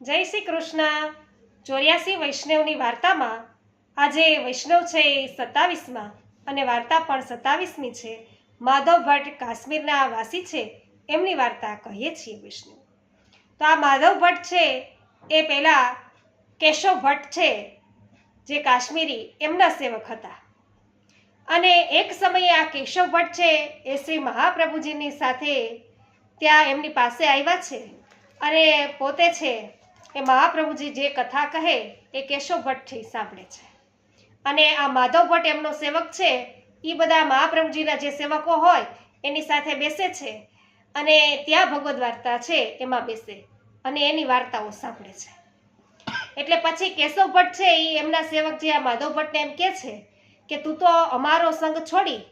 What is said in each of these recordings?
જય શ્રી કૃષ્ણ. ચોર્યાસી વૈષ્ણવની વાર્તામાં આજે વૈષ્ણવ છે એ સત્તાવીસમાં અને વાર્તા પણ સત્તાવીસમી છે. માધવ ભટ્ટ કાશ્મીરના વાસી છે એમની વાર્તા કહીએ છીએ વૈષ્ણવ. તો આ માધવ ભટ્ટ છે એ પહેલાં કેશવ ભટ્ટ છે જે કાશ્મીરી એમના સેવક હતા. અને એક સમયે આ કેશવ ભટ્ટ છે એ શ્રી મહાપ્રભુજીની સાથે ત્યાં એમની પાસે આવ્યા છે અને પોતે છે એ મહાપ્રભુજી જે કથા કહે એ કેશવ ભટ્ટ સાંભળે છે. અને આ માધવ ભટ્ટ એમનો સેવક છે એ બધા મહાપ્રભુજીના જે સેવકો હોય, એની સાથે બેસે છે અને ત્યાં ભગવદ્ વાર્તા છે, એમાં બેસે અને એની વાર્તાઓ સાંભળે છે. એટલે પછી કેશવ ભટ્ટ છે એ એમના સેવક જે આ માધવ ભટ્ટને એમ કહે છે કે તું તો અમારો સંગ છોડી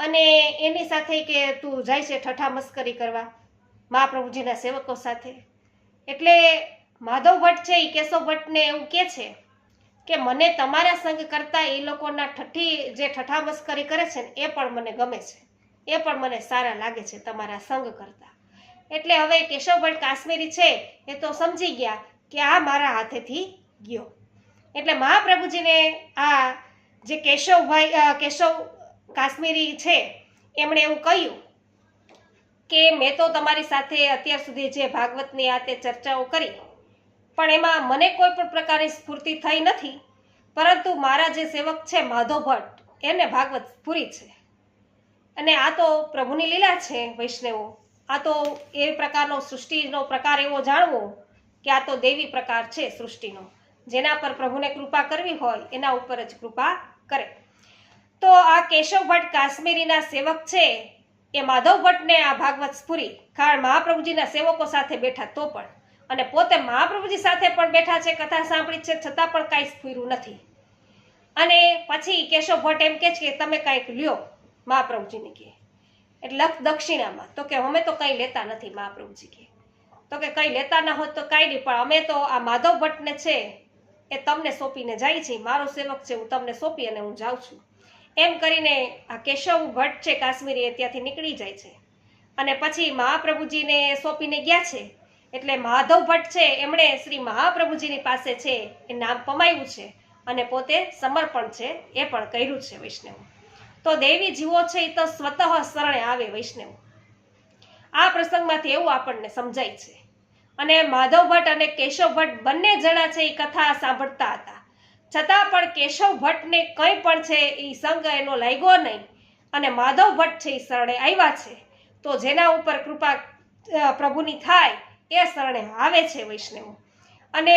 અને એની સાથે કે તું જાય છે ઠઠા મસ્કરી કરવા મહાપ્રભુજીના સેવકો સાથે. એટલે માધવ ભટ્ટ છે એ કેશવ ભટ્ટને એવું કે છે કે મને તમારા સંગ કરતાં એ લોકોના ઠઠ્ઠી જે ઠઠ્ઠા મસ્કરી કરે છે ને, એ પણ મને ગમે છે. એ પણ મને સારા લાગે છે તમારા સંગ કરતાં. એટલે હવે કેશવ ભટ્ટ કાશ્મીરી છે, એ તો સમજી ગયા કે આ મારા હાથેથી ગયો. એટલે મહાપ્રભુજીને આ જે કેશવભાઈ કેશવ કાશ્મીરી છે, એમણે એવું કહ્યું કે મેં તો તમારી સાથે અત્યાર સુધી જે ભાગવતની આ તે ચર્ચાઓ કરી પણ એમાં મને કોઈ પણ પ્રકારની સ્ફૂર્તિ થઈ નથી, પરંતુ મારા જે સેવક છે માધવ ભટ્ટ, એને ભાગવત પૂરી છે. અને આ તો પ્રભુની લીલા છે વૈષ્ણવો. આ તો એ પ્રકારનો સૃષ્ટિનો પ્રકાર એવો જાણવો કે આ તો દેવી પ્રકાર છે સૃષ્ટિનો. જેના પર પ્રભુને કૃપા કરવી હોય, એના ઉપર જ કૃપા કરે. તો આ કેશવ ભટ્ટ કાશ્મીરીના સેવક છે, એ માધવ ભટ્ટને આ ભાગવત સ્ફૂરી. કારણ મહાપ્રભુજીના સેવકો સાથે બેઠા તો પણ. અને પોતે મહાપ્રભુજી સાથે પણ બેઠા છે, કથા સાંભળી છે, છતાં પણ કાંઈ સ્ફુર્યું નથી. અને પછી કેશવ ભટ્ટ એમ કે છે કે તમે કાંઈક લ્યો મહાપ્રભુજીને કહે એટલે દક્ષિણામાં. તો કે અમે તો કંઈ લેતા નથી મહાપ્રભુજી કહે તો કે કંઈ લેતા ના હોત તો કાંઈ નહીં, પણ અમે તો આ માધવ ભટ્ટને છે એ તમને સોંપીને જાય છે, મારો સેવક છે, હું તમને સોંપી અને હું જાઉં છું. એમ કરીને આ કેશવ ભટ્ટ છે, કાશ્મીરી એ ત્યાંથી નીકળી જાય છે. અને પછી મહાપ્રભુજીને સોંપીને ગયા છે. એટલે માધવ ભટ્ટ છે, એમણે શ્રી મહાપ્રભુજીની પાસે છે, એ નામ કમાયું છે અને પોતે સમર્પણ છે, એ પણ કર્યું છે વૈષ્ણવ. તો દેવી જીવો છે એ તો સ્વતઃ શરણે આવે વૈષ્ણવ. આ પ્રસંગમાંથી એવું આપણને સમજાય છે. અને માધવ ભટ્ટ અને કેશવ ભટ્ટ બંને જણા છે એ કથા સાંભળતા હતા. છતાં પણ કેશવ ભટ્ટને કંઈ પણ છે એ સંગ એનો લાગ્યો નહીં. અને માધવ ભટ્ટ છે એ શરણે આવ્યા છે. તો જેના ઉપર કૃપા પ્રભુની થાય એ શરણે આવે છે વૈષ્ણવો? અને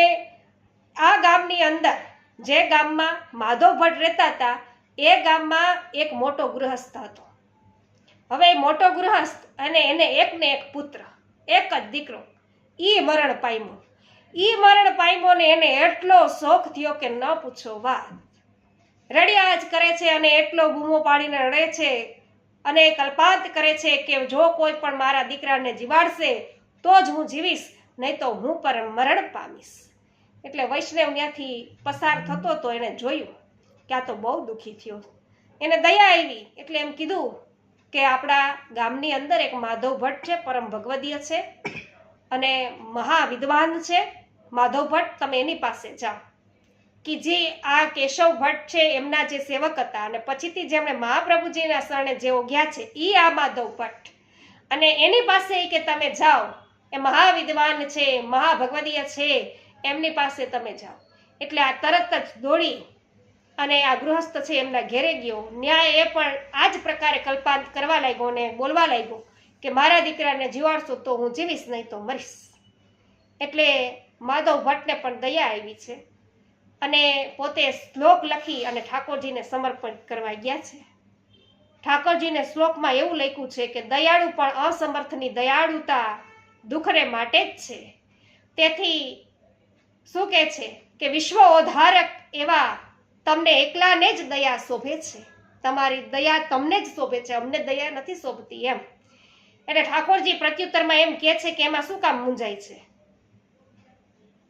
આ ગામની અંદર જે ગામમાં માધવ ભટ્ટ રહેતા હતા, એ ગામમાં એક મોટો ગૃહસ્થ હતો. હવે મોટો ગૃહસ્થ અને એને એકને એક પુત્ર, એક જ દીકરો, ઈ મરણ પામ્યો. ઈ મરણ પામ્યો ને એને એટલો શોખ થયો કે ન પૂછો વાત. રડ્યા જ કરે છે અને એટલો બૂમો પાડીને રડે છે અને કલ્પાંત કરે છે કે જો કોઈ પણ મારા દીકરાને જીવાડશે તો જ હું જીવીશ, નહીં તો હું પર મરણ પામીશ. એટલે વૈષ્ણવ ત્યાંથી પસાર થતો તો એણે જોયું, કે આ તો બહુ દુઃખી થયો. એને દયા આવી, એટલે એમ કીધું કે આપણા ગામની અંદર એક માધવ ભટ્ટ છે, પરમ ભગવદીય છે, અને મહાવિદ્વાન છે. માધવ ભટ્ટ, તમે એની પાસે જાઓ. કે જે આ કેશવ ભટ્ટ છે, એમના જે સેવક હતા, અને પછીથી જેમણે મહાપ્રભુજીના શરણે જેઓ ગયા છે એ આ માધવ ભટ્ટ. અને એની પાસે કે તમે જાઓ એ મહાવિદ્વાન છે, મહાભગવદીય છે, એમની પાસે તમે જાઓ. એટલે આ તરત જ દોડી અને આ ગૃહસ્થ છે એમના ઘેરે ગયો. ન્યાય એ પણ આ જ પ્રકારે કલ્પાંત કરવા લાગ્યો અને બોલવા લાગ્યો કે મારા દીકરાને જીવાડશો તો હું જીવીશ નહીં તો મરીશ. એટલે માધવ ભટ્ટને પણ દયા આવી છે અને પોતે શ્લોક લખી અને ઠાકોરજીને સમર્પણ કરવા ગયા છે. ઠાકોરજીને શ્લોકમાં એવું લખ્યું છે કે દયાળુ પણ અસમર્થની દયાળુતા દુઃખને માટે જ છે. તેથી શું કહે છે કે વિશ્વ ઓધારક એવા તમને એકલાને જ દયા શોભે છે. તમારી દયા તમને જ શોભે છે. અમને દયા નથી શોભતી એમ. એટલે ઠાકોરજી પ્રત્યુત્તરમાં એમ કહે છે કે એમાં શું કામ મૂંઝાય છે?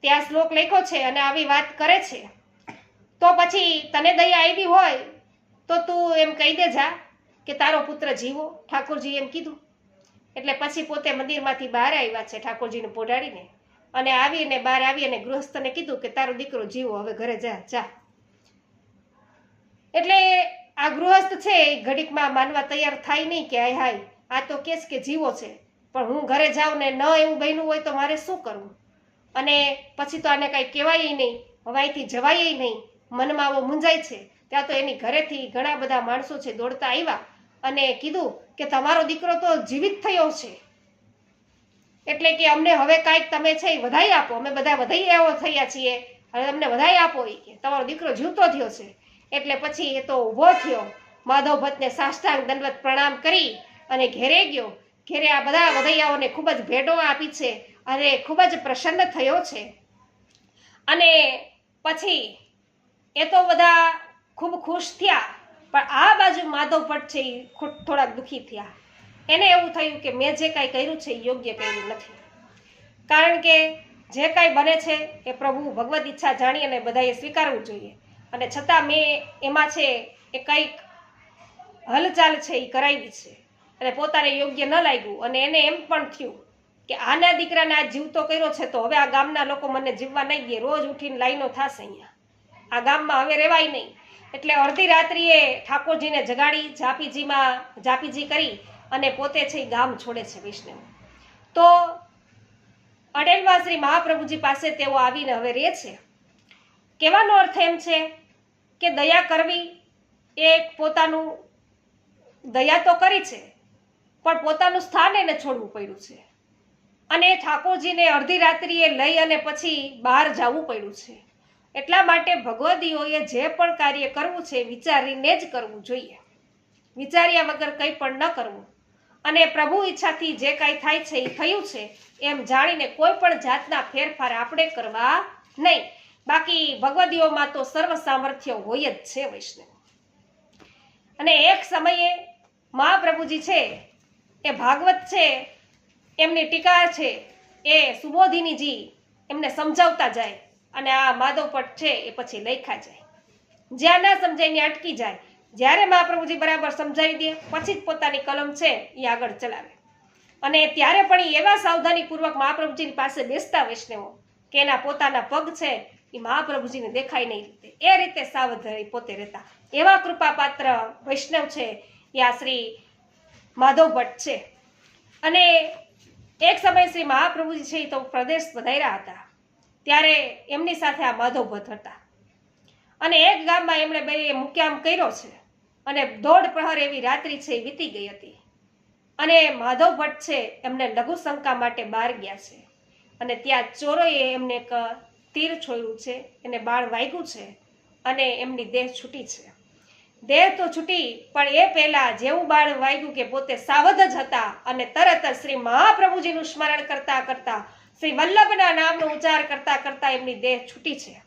ત્યાં શ્લોક લખ્યો છે અને આવી વાત કરે છે. તો પછી તને દયા આવી હોય તો તું એમ કહી દેજા કે તારો પુત્ર જીવો. ઠાકોરજી એમ કીધું. એટલે પછી પોતે મંદિરમાંથી બહાર આવ્યા છે ઠાકોરજીને પોઢાડીને. અને આવીને બહાર આવી અને ગૃહસ્થને કીધું કે તારો દીકરો જીવો, હવે ઘરે જા જા. એટલે આ ગૃહસ્થ છે એ ઘડીકમાં માનવા તૈયાર થાય નહીં કે હાય હાય, આ તો કેસ કે જીવો છે. પણ હું ઘરે જાઉં ને ન એવું બન્યું હોય તો મારે શું કરવું? અને પછી તો આને કાંઈ કહેવાય નહીં. હવાઈથી જવાય નહીં. મનમાં આવો મૂંઝાય છે. ત્યાં તો એની ઘરેથી ઘણા બધા માણસો છે દોડતા આવ્યા. અને કીધું કે તમારો દીકરો તો જીવિત થયો છે. એટલે કે અમને હવે કાંઈક તમે છે એ વધાઈ આપો. અમે બધા વધાઈ એવો થયા છીએ. હવે તમને વધાઈ આપો એ કે. તમારો દીકરો જીવતો થયો છે. એટલે પછી એ તો ઊભો થયો. માધવ ભટ્ટને સાષ્ટાંગ દંડવત પ્રણામ કરી અને ઘેરે ગયો. ઘેરે આ બધા વધૈયાઓને ખૂબ જ ભેટો આપી છે અને ખૂબ જ પ્રસન્ન થયો છે. અને પછી એ તો બધા ખૂબ ખુશ થયા. પણ આ બાજુ માધવ ભટ્ટ છે એ થોડાક દુઃખી થયા. એને એવું થયું કે મેં જે કાંઈ કર્યું છે એ યોગ્ય કર્યું નથી. કારણ કે જે કાંઈ બને છે એ પ્રભુ ભગવદ્ ઈચ્છા જાણી અને બધાએ સ્વીકારવું જોઈએ. અને છતાં મેં એમાં છે એ કંઈક હલચાલ છે એ કરાવી છે. અને પોતાને યોગ્ય ન લાગ્યું. અને એને એમ પણ થયું કે આના દીકરાને આ જીવતો કર્યો છે તો હવે આ ગામના લોકો મને જીવવા નહીં દે. રોજ ઉઠીને લાઈનો થશે અહીંયા. આ ગામમાં હવે રહેવાય નહીં. એટલે અડધી રાત્રિએ ઠાકોરજીને જગાડી જાપીજીમાં જાપીજી કરી અને પોતે છે ગામ છોડે છે વૈષ્ણવ. તો અડેલવા શ્રી મહાપ્રભુજી પાસે તેઓ આવીને હવે રહે છે. કહેવાનો અર્થ એમ છે કે દયા કરવી એ પોતાનું દયા તો કરી છે, પણ પોતાનું સ્થાન એને છોડવું પડ્યું છે. અને ઠાકોરજીને અડધી રાત્રિએ લઈ અને પછી બહાર જવું પડ્યું છે. એટલા માટે ભગવદીઓએ જે પણ કાર્ય કરવું છે વિચારીને જ કરવું જોઈએ. વિચાર્યા વગર કંઈ પણ ન કરવું. અને પ્રભુ ઈચ્છાથી જે કાંઈ થાય છે એ થયું છે એમ જાણીને કોઈ પણ જાતના ફેરફાર આપણે કરવા નહીં. બાકી ભગવદીઓમાં તો સર્વ સામર્થ્ય હોય જ છે વૈષ્ણવ. અને એક સમયે મહાપ્રભુજી છે, એ ભાગવત છે, એમની ટીકા છે, એ સુબોધિનીજી એમને સમજાવતા જાય. અને આ માધવ પટ છે એ પછી લખ્યા જાય. જ્યાં ના સમજાય અટકી જાય. જ્યારે મહાપ્રભુજી બરાબર સમજાવી દે, પછી જ પોતાની કલમ છે એ આગળ ચલાવે. અને ત્યારે પણ એવા સાવધાનીપૂર્વક મહાપ્રભુજીની પાસે બેસતા વૈષ્ણવો કે એના પોતાના પગ છે એ મહાપ્રભુજીને દેખાય નહીં રીતે. એ રીતે સાવધ પોતે રહેતા. એવા કૃપાપાત્ર વૈષ્ણવ છે એ આ શ્રી માધવ ભટ્ટ છે. અને એક સમય શ્રી મહાપ્રભુજી છે એ તો પ્રદેશ વધાર્યા હતા. ત્યારે એમની સાથે આ માધવ ભટ્ટ હતા. અને એક ગામમાં એમણે બે મુક્યામ કર્યો છે. અને દોઢ પ્રહર એવી રાત્રિ છે, એ વીતી ગઈ હતી. અને માધવ ભટ્ટ છે, એમને લઘુશંકા માટે બહાર ગયા છે. અને ત્યાં ચોરોએ એમને એક તીર છોડ્યું છે, એને બાળ વાગ્યું છે અને એમની દેહ છૂટી છે. દેહ તો છૂટી, પણ એ પહેલા જેવું બાળ વાગ્યું કે પોતે સાવધ જ હતા અને તરત જ શ્રી મહાપ્રભુજીનું સ્મરણ કરતા કરતા શ્રી વલ્લભના નામનો ઉચ્ચાર કરતા કરતા એમની દેહ છૂટી છે.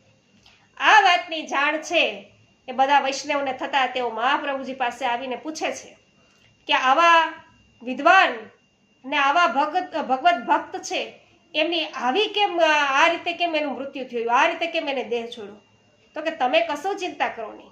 આ વાતની જાણ છે એ બધા વૈષ્ણવને થતા તેઓ મહાપ્રભુજી પાસે આવીને પૂછે છે કે આવા વિદ્વાન ને આવા ભગત, ભગવત ભક્ત છે, એમની આવી કેમ, આ રીતે કેમ એનું મૃત્યુ થયું? આ રીતે કેમ એને દેહ છોડ્યો? તો કે તમે કશું ચિંતા કરો નહીં.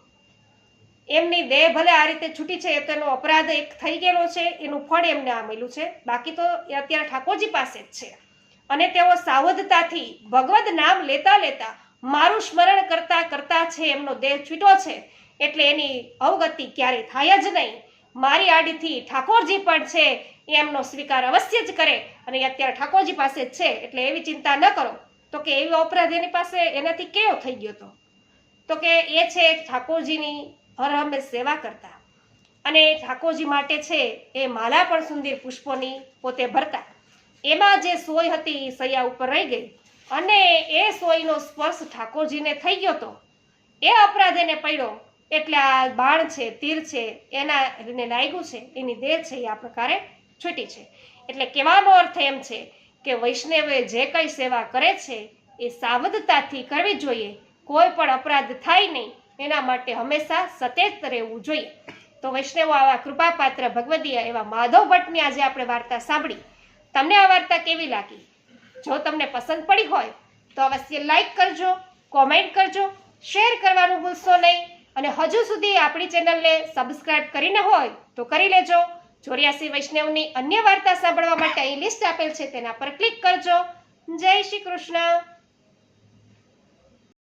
એમની દેહ ભલે આ રીતે છૂટી છે, એ તો એનો અપરાધ એક થઈ ગયેલો છે, એનું ફળ એમને આ મળ્યું છે. બાકી તો અત્યારે ઠાકોરજી પાસે જ છે. અને તેઓ સાવધતાથી ભગવદ નામ લેતા લેતા મારું સ્મરણ કરતા કરતા છે એમનો દેહ છૂટો છે. એટલે એની અવગતિ ક્યારેય થાય જ નહીં. મારી આડીથી ઠાકોરજી પણ છે એમનો સ્વીકાર અવશ્ય જ કરે અને અત્યારે ઠાકોરજી પાસે જ છે, એટલે એવી ચિંતા ન કરો. તો કે એવી અપરાધ એની પાસે એનાથી કેવો થઈ ગયો તો? તો કે એ છે ઠાકોરજીની હર હંમેશ સેવા કરતા. અને ઠાકોરજી માટે છે એ માલા પણ સુંદર પુષ્પોની પોતે ભરતા. એમાં જે સોય હતી એ સૈયા ઉપર રહી ગઈ. અને એ સોયનો સ્પર્શ ઠાકોરજીને થઈ ગયો તો એ અપરાધ એને પડ્યો. એટલે આ બાણ છે, તીર છે, એના એને લાગ્યું છે, એની દેહ છે એ આ પ્રકારે છૂટી છે. એટલે કહેવાનો અર્થ એમ છે કે વૈષ્ણવે જે કંઈ સેવા કરે છે, એ સાવધતાથી કરવી જોઈએ. કોઈ પણ અપરાધ થાય નહીં. એના માટે હંમેશા સચેત રહેવું જોઈએ. તો વૈષ્ણવો આવા કૃપાપાત્ર ભગવદીય એવા માધવ ભટ્ટની આજે આપણે વાર્તા સાંભળી. તમને આ વાર્તા કેવી લાગી? જો તમને પસંદ પડી હોય, તો અવશ્ય લાઈક કરજો કોમેન્ટ કરજો શેર કરવાનું ભૂલશો નહીં. અને હજુ સુધી આપણી ચેનલને સબસ્ક્રાઇબ કરીને હોય, તો કરી લેજો. ચોર્યાસી વૈષ્ણવની અન્ય વાર્તા સાંભળવા માટે અહીં લિસ્ટ આપેલ છે, તેના પર ક્લિક કરજો. જય શ્રી કૃષ્ણ.